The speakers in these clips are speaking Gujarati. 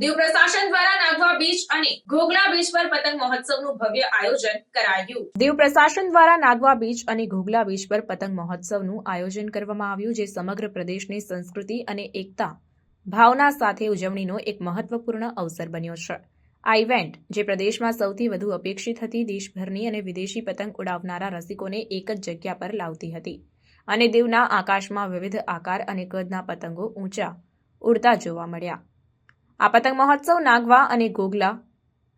દીવ પ્રશાસન દ્વારા નાગવા બીચ અને ઘોઘલા બીચ પર પતંગ મહોત્સવનું ભવ્ય આયોજન કરાયું. દીવ પ્રશાસન દ્વારા નાગવા બીચ અને ઘોઘલા બીચ પર પતંગ મહોત્સવનું આયોજન કરવામાં આવ્યું, જે સમગ્ર પ્રદેશની સંસ્કૃતિ અને એકતા, ભાવના સાથે ઉજવણીનો એક મહત્વપૂર્ણ અવસર બન્યો છે. આ ઇવેન્ટ, જે પ્રદેશમાં સૌથી વધુ અપેક્ષિત હતી, દેશભરની અને વિદેશી પતંગ ઉડાવનારા રસિકોને એક જ જગ્યા પર લાવતી હતી અને દીવના આકાશમાં વિવિધ આકાર અને કદના પતંગો ઊંચા ઉડતા જોવા મળ્યા. આ પતંગ મહોત્સવ નાગવા અને ગોગલા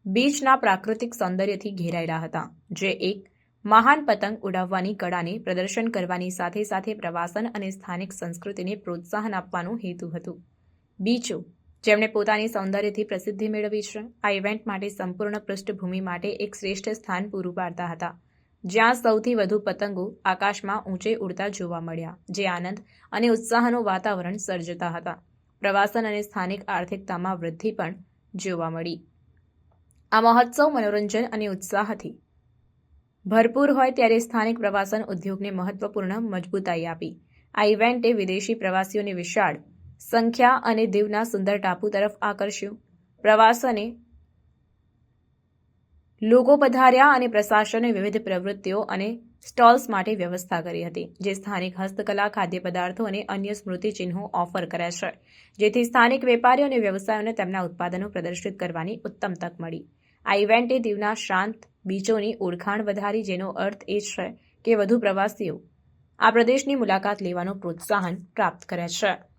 બીચના પ્રાકૃતિક સૌંદર્યથી ઘેરાયેલા હતા, જે એક મહાન પતંગ ઉડાવવાની કળાને પ્રદર્શન કરવાની સાથે સાથે પ્રવાસન અને સ્થાનિક સંસ્કૃતિને પ્રોત્સાહન આપવાનો હેતુ હતું. બીચો, જેમણે પોતાની સૌંદર્યથી પ્રસિદ્ધિ મેળવી છે, આ ઇવેન્ટ માટે સંપૂર્ણ પૃષ્ઠભૂમિ માટે એક શ્રેષ્ઠ સ્થાન પૂરું પાડતા હતા, જ્યાં સૌથી વધુ પતંગો આકાશમાં ઊંચે ઉડતા જોવા મળ્યા, જે આનંદ અને ઉત્સાહનું વાતાવરણ સર્જતા હતા. પ્રવાસન અને સ્થાનિક આર્થિકતામાં વૃદ્ધિ પણ જોવા મળી. આ મહોત્સવ મનોરંજન અને ઉત્સાહથી ભરપૂર હોય ત્યારે સ્થાનિક પ્રવાસન ઉદ્યોગને મહત્વપૂર્ણ મજબૂતાઈ આપી. આ ઇવેન્ટે વિદેશી પ્રવાસીઓની વિશાળ સંખ્યા અને દીવના સુંદર ટાપુ તરફ આકર્ષ્યું. પ્રવાસને લોકો પધાર્યા અને પ્રશાસને વિવિધ પ્રવૃત્તિઓ અને સ્ટોલ્સ માટે વ્યવસ્થા કરી હતી, જે સ્થાનિક હસ્તકલા ખાદ્ય પદાર્થો અને અન્ય સ્મૃતિચિહ્નો ઓફર કરે છે. જેથી સ્થાનિક વેપારીઓ અને વ્યવસાયોને તેમના ઉત્પાદનો પ્રદર્શિત કરવાની ઉત્તમ તક મળી. આ ઇવેન્ટે દીવના શાંત બીચોની ઓળખાણ વધારી, જેનો અર્થ એ છે કે વધુ પ્રવાસીઓ આ પ્રદેશની મુલાકાત લેવાનું પ્રોત્સાહન પ્રાપ્ત કરે છે.